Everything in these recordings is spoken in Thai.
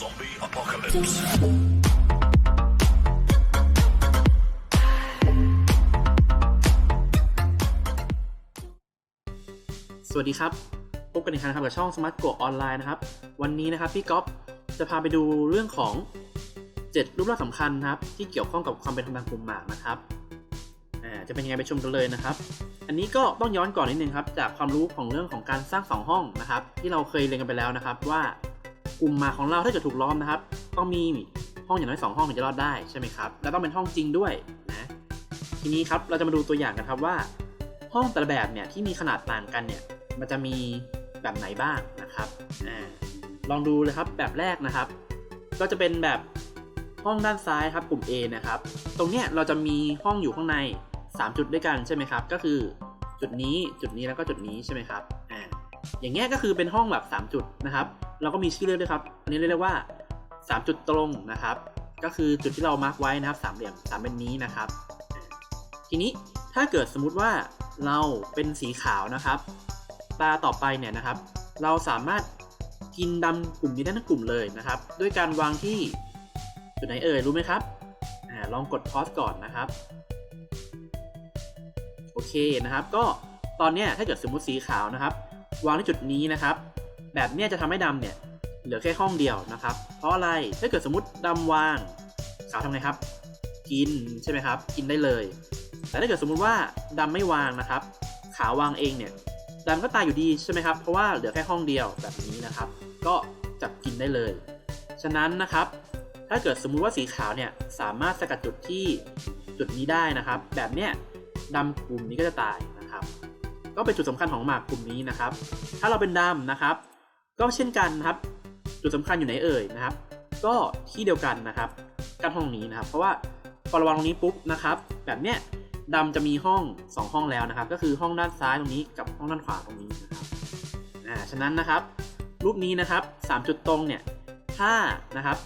Zombie apocalypse. สวัสดีครับ พบกันอีกครั้งครับกับช่อง Smart Go ออนไลน์นะครับ วันนี้นะครับพี่ก๊อฟจะพาไปดูเรื่องของ 7 รูปลักษณ์สำคัญนะครับ ที่เกี่ยวข้องกับความเป็นทางกลุ่มหมากนะครับอ่าจะเป็นยังไงไปชมกันเลยนะครับ อันนี้ก็ต้องย้อนก่อนนิดนึงครับ จากความรู้ของเรื่องของการสร้างสองห้องนะครับ ที่เราเคยเรียนกันไปแล้วนะครับว่า กลุ่มหมาของเราถ้าเกิดถูกล้อมนะครับ ต้องมีห้องอย่างน้อยสองห้องถึงจะรอดได้ใช่ไหมครับ และต้องเป็นห้องจริงด้วยนะ ทีนี้ครับเราจะมาดูตัวอย่างกันครับว่า ห้องแต่ละแบบเนี่ยที่มีขนาดต่างกันเนี่ย มันจะมีแบบไหนบ้างนะครับอลองดูเลยครับแบบแรกนะครับ ก็จะเป็นแบบห้องด้านซ้ายครับกลุ่ม A นะครับ ตรงเนี้ยเราจะมีห้องอยู่ข้างใน 3 จุดด้วยกันใช่ไหมครับ ก็คือจุดนี้จุดนี้แล้วก็จุดนี้ใช่ไหมครับ อ่า อย่างเงี้ยก็คือเป็นห้องแบบ 3 จุดนะครับ เราก็มีชื่อเรียกด้วยครับ อันนี้เรียกว่า 3 จุดตรงนะครับ ก็คือจุดที่เรามาร์กไว้นะครับสามเหลี่ยมสามเป็นนี้นะครับ ทีนี้ถ้าเกิดสมมุติว่าเราเป็นสีขาวนะครับตาต่อไปเนี่ยนะครับ เราสามารถกินดำกลุ่มนี้ได้ทั้งกลุ่มเลยนะครับ ด้วยการวางที่จุดไหนเอ่ยรู้ไหมครับอลองกดพอสก่อนนะครับ โอเคนะครับ ก็ตอนนี้ถ้าเกิดสมมติสีขาวนะครับ วางที่จุดนี้นะครับ แบบนี้จะทำให้ดำเนี่ยเหลือแค่ห้องเดียวนะครับ เพราะอะไรถ้าเกิดสมมติดำวางขาวทำไงครับ กินใช่ไหมครับ กินได้เลย แต่ถ้าเกิดสมมุติว่าดำไม่วางนะครับ ขาววางเองเนี่ยดำก็ตายอยู่ดีใช่ไหมครับ เพราะว่าเหลือแค่ห้องเดียวแบบนี้นะครับ ก็จับกินได้เลย ฉะนั้นนะครับ ถ้าเกิดสมมุติว่าสีขาวเนี่ยสามารถสกัดจุดที่จุดนี้ได้นะครับ แบบเนี้ยดำกลุ่มนี้ก็จะตายนะครับ ก็เป็นจุดสำคัญของหมากกลุ่มนี้นะครับ ถ้าเราเป็นดำนะครับ ก็เช่นกันนะครับ จุดสำคัญอยู่ไหนเอ่ยนะครับ ก็ที่เดียวกันนะครับกั้นห้องนี้นะครับ เพราะว่าพอระวังตรงนี้ปุ๊บนะครับ แบบเนี้ยดำจะมีห้อง 2 ห้องแล้วนะครับ ก็คือห้องด้านซ้ายตรงนี้กับห้องด้านขวาตรงนี้นะครับอ่าฉะนั้นนะครับ รูปนี้นะครับ 3 จุดตรงเนี่ยถ้านะครับ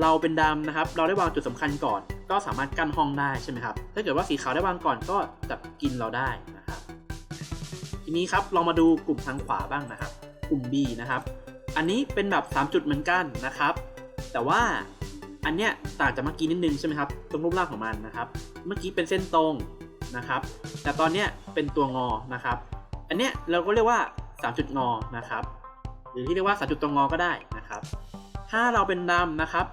เราเป็นดำนะครับ เราได้วางจุดสำคัญก่อน ก็สามารถกั้นห้องได้ใช่ไหมครับถ้าเกิดว่าสีขาวได้วางก่อนก็จับกินเราได้นะครับ ทีนี้ครับเรามาดูกลุ่มทางขวาบ้างนะครับ กลุ่ม B นะครับ อันนี้เป็นแบบ 3 จุดเหมือนกันนะครับ แต่ว่าอันเนี้ยต่างจากเมื่อกี้นิดนึงใช่ไหมครับ ตรงรูปร่างของมันนะครับ เมื่อกี้เป็นเส้นตรงนะครับ แต่ตอนเนี้ยเป็นตัวงอนะครับ อันเนี้ยเราก็เรียกว่า 3 จุดงอนะครับ หรือที่เรียกว่า 3 จุดตรงงอก็ได้นะครับ ถ้าเราเป็นดำนะครับ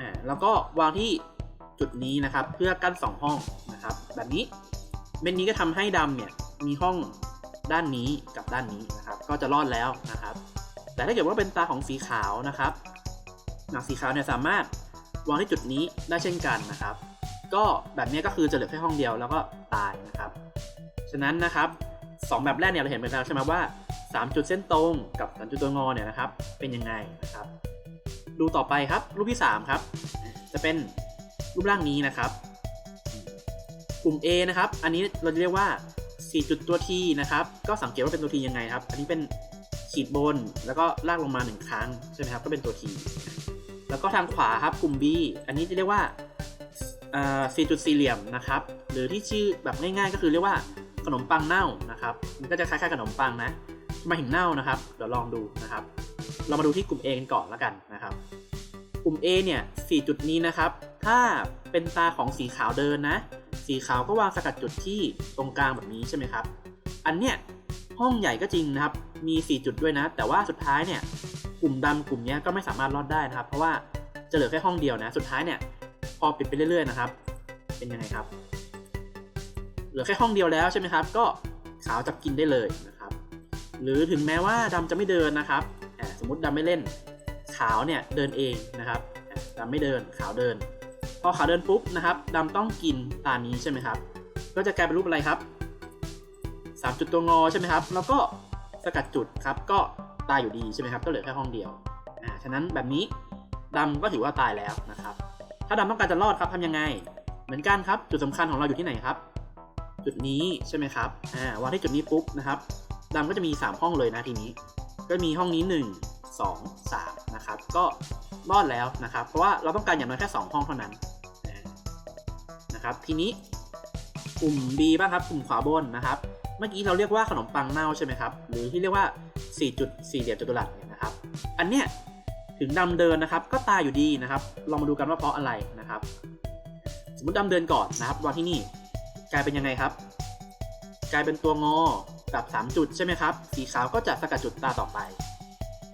อ่าแล้วก็วางที่จุดนี้นะครับ เพื่อกั้น 2 ห้องนะครับ แบบนี้เม็ดนี้ก็ทำให้ดำเนี่ยมีห้องด้านนี้กับด้านนี้นะ ก็จะรอดแล้วนะครับ แต่ถ้าเกิดว่าเป็นตาของสีขาวนะครับหนังสีขาวเนี่ยสามารถวางที่จุดนี้ได้เช่นกันนะครับ ก็แบบนี้ก็คือจะเหลือแค่ห้องเดียวแล้วก็ตายนะครับ ฉะนั้นนะครับสองแบบแรกเนี่ยเราเห็นไปแล้วใช่ไหมว่า 3 จุดเส้นตรงกับ3จุดตัวงอเนี่ยนะครับ เป็นยังไงนะครับ ดูต่อไปครับรูปที่ 3 ครับ จะเป็นรูปร่างนี้นะครับ กลุ่ม A นะครับ อันนี้เราจะเรียกว่า 4 จุดตัว T นะครับ ก็สังเกตว่าเป็นตัว T ยังไงครับ อันนี้เป็นขีดบนแล้วก็ลากลงมา 1 ครั้งใช่ไหมครับ ก็เป็นตัว T แล้วก็ทางขวาครับกลุ่ม B อันนี้จะเรียกว่าอ่จุดสี่เหลี่ยมนะครับ หรือที่ชื่อแบบง่ายๆ ก็คือเรียกว่าขนมปังเน่านะครับ มันก็จะคล้ายๆขนมปังนะทำไมาถึงเน่านะครับ เดี๋ยวลองดูนะครับ เรามาดูที่กลุ่ม A กันก่อนแล้วกันนะครับ กลุ่ม A เนี่ย4จุดนี้นะครับ ถ้าเป็นตาของสีขาวเดินนะ สีขาวก็วางสกัดจุดที่ตรงกลางแบบนี้ใช่ไหมครับ อันเนี้ยห้องใหญ่ก็จริงนะครับ มี 4 จุดด้วยนะ แต่ว่าสุดท้ายเนี่ย กลุ่มดำกลุ่มนี้ก็ไม่สามารถรอดได้นะครับ เพราะว่าจะเหลือแค่ห้องเดียวนะ สุดท้ายเนี่ย พอปิดไปเรื่อยๆนะครับ เป็นยังไงครับ เหลือแค่ห้องเดียวแล้วใช่ไหมครับ ก็ขาวจับกินได้เลยนะครับ หรือถึงแม้ว่าดำจะไม่เดินนะครับ สมมติดำไม่เล่น ขาวเนี่ยเดินเองนะครับอ่าดำไม่เดิน ขาวเดิน พอขาเดินปุ๊บนะครับดำต้องกินตานี้ใช่ไหมครับ ก็จะกลายเป็นรูปอะไรครับสามจุดตัวงอใช่ไหมครับ แล้วก็สกัดจุดครับ ก็ตายอยู่ดีใช่ไหมครับ ก็เหลือแค่ห้องเดียว อ่า ฉะนั้นแบบนี้ดำก็ถือว่าตายแล้วนะครับ ถ้าดำต้องการจะรอดครับทำยังไง เหมือนกันครับ จุดสำคัญของเราอยู่ที่ไหนครับ จุดนี้ใช่ไหมครับ อ่าวางที่จุดนี้ปุ๊บนะครับดำก็จะมี 3 ห้องเลยนะทีนี้ ก็มีห้องนี้ 1 2 3 นะครับ ก็ รอดแล้วนะครับ เพราะว่าเราต้องการอย่างน้อยแค่ 2 ห้องเท่านั้นนะครับ ทีนี้กลุ่ม B บ้างครับ กลุ่มขวาบนนะครับ เมื่อกี้เราเรียกว่าขนมปังเน่าใช่ไหมครับ หรือที่เรียกว่า 4 จุดสี่เหลี่ยมจัตุรัสเนี่ยนะครับ อันเนี้ยถึงดำเดินนะครับ ก็ตายอยู่ดีนะครับ ลองมาดูกันว่าเพราะอะไรนะครับ สมมติดำเดินก่อนนะครับวางที่นี่ กลายเป็นยังไงครับ กลายเป็นตัวงอกับ3จุดใช่ไหมครับ สีขาวก็จะสกัดจุดตาต่อไป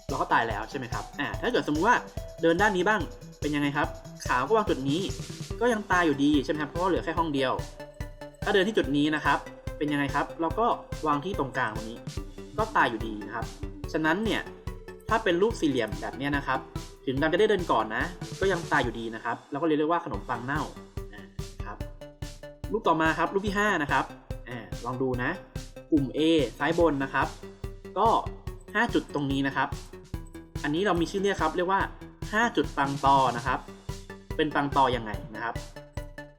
เราก็ตายแล้วใช่ไหมครับ อ่า ถ้าเกิดสมมุติว่า เดินด้านนี้บ้างเป็นยังไงครับ ขาวก็วางจุดนี้ ก็ยังตายอยู่ดีใช่ไหมครับเพราะว่าเหลือแค่ห้องเดียว ถ้าเดินที่จุดนี้นะครับ เป็นยังไงครับ เราก็วางที่ตรงกลางตรงนี้ ก็ตายอยู่ดีนะครับ ฉะนั้นเนี่ยถ้าเป็นรูปสี่เหลี่ยมแบบเนี้ยนะครับ ถึงดำจะได้เดินก่อนนะ ก็ยังตายอยู่ดีนะครับ แล้วก็เรียกว่าขนมปังเน่าอ่าครับรูปต่อมาครับรูปที่ห้านะครับอลองดูนะ กลุ่ม A ซ้ายบนนะครับ ก็ 5 จุดตรงนี้นะครับ อันนี้เรามีชื่อเรียกครับ เรียกว่า 5 จุดปังตอนะครับ เป็นปังตอยังไงนะครับ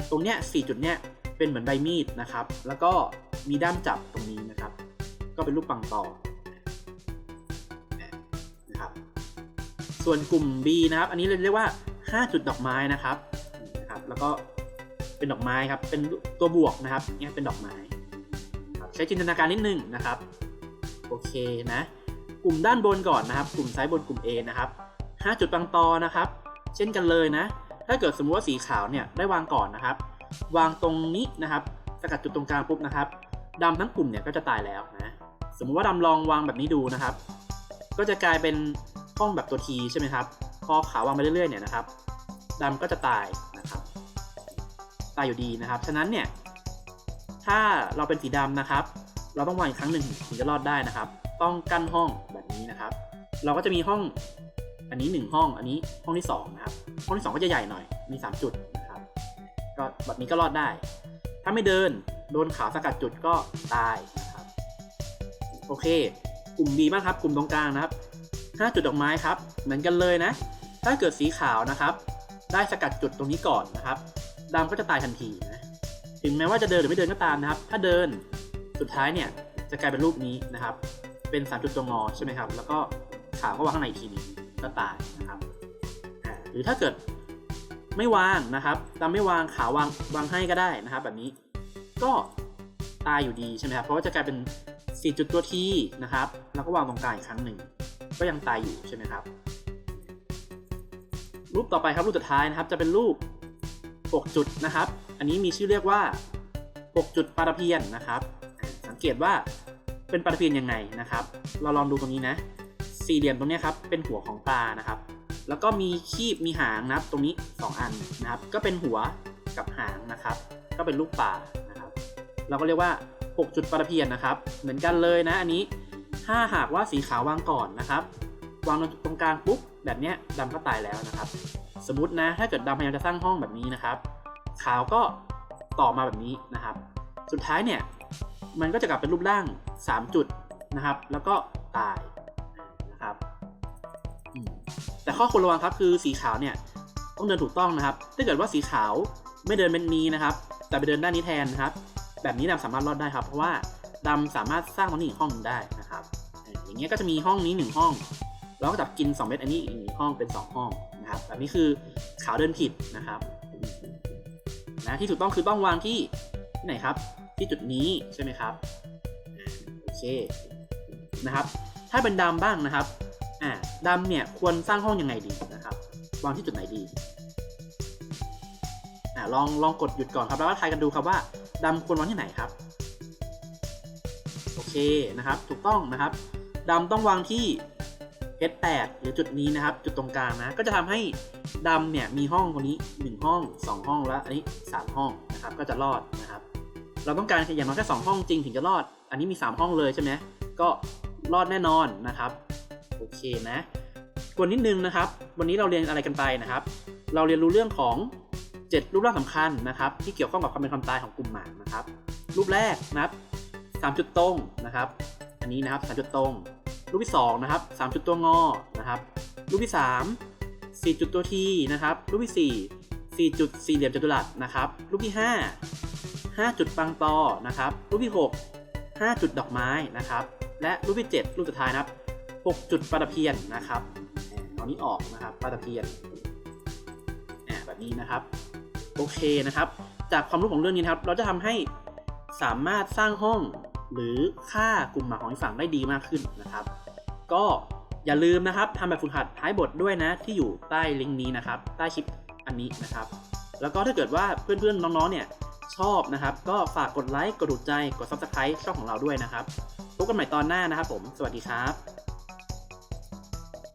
ตรงเนี้ย4จุดเนี้ยเป็นเหมือนใบมีดนะครับ แล้วก็มีด้ามจับตรงนี้นะครับ ก็เป็นรูปปังตอนะครับ ส่วนกลุ่ม B นะครับ อันนี้เรียกว่า 5 จุดดอกไม้นะครับนะครับ แล้วก็เป็นดอกไม้ครับ เป็นตัวบวกนะครับเนี่ยเป็นดอกไม้ใช้จินตนาการนิดนึงนะครับ โอเคนะ กลุ่มด้านบนก่อนนะครับ กลุ่มซ้ายบนกลุ่ม A นะครับ 5 จุดปังตอนะครับ เช่นกันเลยนะ ถ้าเกิดสมมุติว่าสีขาวเนี่ยได้วางก่อนนะครับ วางตรงนี้นะครับ สกัดจุดตรงกลางปุ๊บนะครับดำทั้งกลุ่มเนี่ยก็จะตายแล้วนะสมมุติว่าดำลองวางแบบนี้ดูนะครับ ก็จะกลายเป็นห้องแบบตัวทีใช่ไหมครับ พอขาววางไปเรื่อยๆเนี่ยนะครับดำก็จะตายนะครับตายอยู่ดีนะครับ ฉะนั้นเนี่ยถ้าเราเป็นสีดำนะครับ เราต้องวางอีกครั้งหนึ่งถึงจะรอดได้นะครับ ต้องกั้นห้องแบบนี้นะครับ เราก็จะมีห้อง อันนี้หนึ่งห้อง อันนี้ห้องที่สองนะครับ ห้องที่สองก็จะใหญ่หน่อย มีสามจุดนะครับ ก็แบบนี้ก็รอดได้ ถ้าไม่เดิน โดนขาวสกัดจุดก็ตายนะครับ โอเค กลุ่ม B บ้างครับ กลุ่มตรงกลางนะครับห้าจุดดอกไม้ครับ เหมือนกันเลยนะ ถ้าเกิดสีขาวนะครับ ได้สกัดจุดตรงนี้ก่อนนะครับดำก็จะตายทันทีนะ ถึงแม้ว่าจะเดินหรือไม่เดินก็ตามนะครับ ถ้าเดิน สุดท้ายเนี่ยจะกลายเป็นรูปนี้นะครับ เป็นสามจุดตัวงอใช่ไหมครับ แล้วก็ขาวก็วางข้างในอีกทีนึง ก็ตายนะครับหรือถ้าเกิดไม่วางนะครับดำไม่วางขาววางวางให้ก็ได้นะครับ แบบนี้ก็ตายอยู่ดีใช่ไหมครับเพราะว่าจะกลายเป็นสี่จุดตัวทีนะครับ แล้วก็วางตรงกลางอีกครั้งหนึ่งก็ยังตายอยู่ใช่ไหมครับ รูปต่อไปครับรูปสุดท้ายนะครับ จะเป็นรูป 6 จุดนะครับ อันนี้มีชื่อเรียกว่า 6 จุดปาราเพียนนะครับ สังเกตว่าเป็นปาราเพียนยังไงนะครับ เราลองดูตรงนี้นะ สี่เหลี่ยมตรงนี้ครับเป็นหัวของปลานะครับ แล้วก็มีคีบมีหางนะครับ ตรงนี้ 2 อันนะครับ ก็เป็นหัวกับหางนะครับ ก็เป็นรูปปลานะครับ เราก็เรียกว่า 6 จุดปราเพียนนะครับ เหมือนกันเลยนะอันนี้ถ้าหากว่าสีขาววางก่อนนะครับ วางตรงกลางปุ๊บแบบเนี้ยดำก็ตายแล้วนะครับ สมมตินะถ้าเกิดดำพยายามจะสร้างห้องแบบนี้นะครับ ขาวก็ต่อมาแบบนี้นะครับ สุดท้ายเนี่ยมันก็จะกลับเป็นรูปร่าง 3 จุดนะครับ แล้วก็ตาย ข้อควรระวังครับคือสีขาวเนี่ยต้องเดินถูกต้องนะครับ ถ้าเกิดว่าสีขาวไม่เดินเป็นนี้นะครับ แต่ไปเดินด้านนี้แทนนะครับ แบบนี้ดำสามารถรอดได้ครับ เพราะว่าดำสามารถสร้างตรงนี้อีห้องหนึ่งได้นะครับ อย่างเงี้ยก็จะมีห้องนี้หนึ่งห้อง แล้วก็จับกิน 2 เม็ดอันนี้อีกหนึ่งห้องเป็น 2 ห้องนะครับแบบนี้คือขาวเดินผิดนะครับนะที่ถูกต้องคือต้องวางที่ที่ไหนครับ ที่จุดนี้ใช่ไหมครับโอเคนะครับ ถ้าเป็นดำบ้างนะครับ อ่าดำเนี่ยควรสร้างห้องยังไงดีนะครับวางที่จุดไหนดีอ่าลองลองกดหยุดก่อนครับ แล้วก็ทายกันดูครับว่าดำควรวางที่ไหนครับ โอเคนะครับ ถูกต้องนะครับดำต้องวางที่ S8 หรือจุดนี้นะครับ จุดตรงกลางนะ ก็จะทำให้ดำเนี่ยมีห้องตรงนี้ 1 ห้อง 2 ห้องแล้วอันนี้ 3 ห้องนะครับ ก็จะรอดนะครับ เราต้องการอย่างน้อยแค่2ห้องจริงถึงจะรอด อันนี้มี 3 ห้องเลยใช่ไหมก็รอดแน่นอนนะครับ โอเคนะกวนนิดนึงนะครับ วันนี้เราเรียนอะไรกันไปนะครับ เราเรียนรู้เรื่องของ 7 รูปร่างสำคัญนะครับ ที่เกี่ยวข้องกับความเป็นความตายของกลุ่มหมากนะครับ รูปแรกนะครับ3จุดตรงนะครับ อันนี้นะครับ3จุดตรง รูปที่2นะครับ3จุดตัวงอนะครับ รูปที่ 3 4 จุดตัวทีนะครับ รูปที่ 4 4 จุดสี่เหลี่ยมจัตุรัสนะครับ รูปที่ 5 5 จุดปังตอนะครับ รูปที่ 6 5 จุดดอกไม้นะครับ และรูปที่ 7 รูปสุดท้ายนะครับ 6 จุดปลาตะเพียนนะครับเอานี้ออกนะครับปลาตะเพียนแบบนี้นะครับ โอเคนะครับ จากความรู้ของเรื่องนี้นะครับ เราจะทำให้สามารถสร้างห้องหรือค่ากลุ่มหมาของอีกฝั่งได้ดีมากขึ้นนะครับ ก็อย่าลืมนะครับทำแบบฝึกหัดท้ายบทด้วยนะ ที่อยู่ใต้ลิงก์นี้นะครับ ใต้คลิปอันนี้นะครับ แล้วก็ถ้าเกิดว่าเพื่อนๆน้องๆเนี่ยชอบนะครับ ก็ฝากกดไลค์กดถูกใจกด subscribe ช่องของเราด้วยนะครับพบกันใหม่ตอนหน้านะครับผม สวัสดีครับ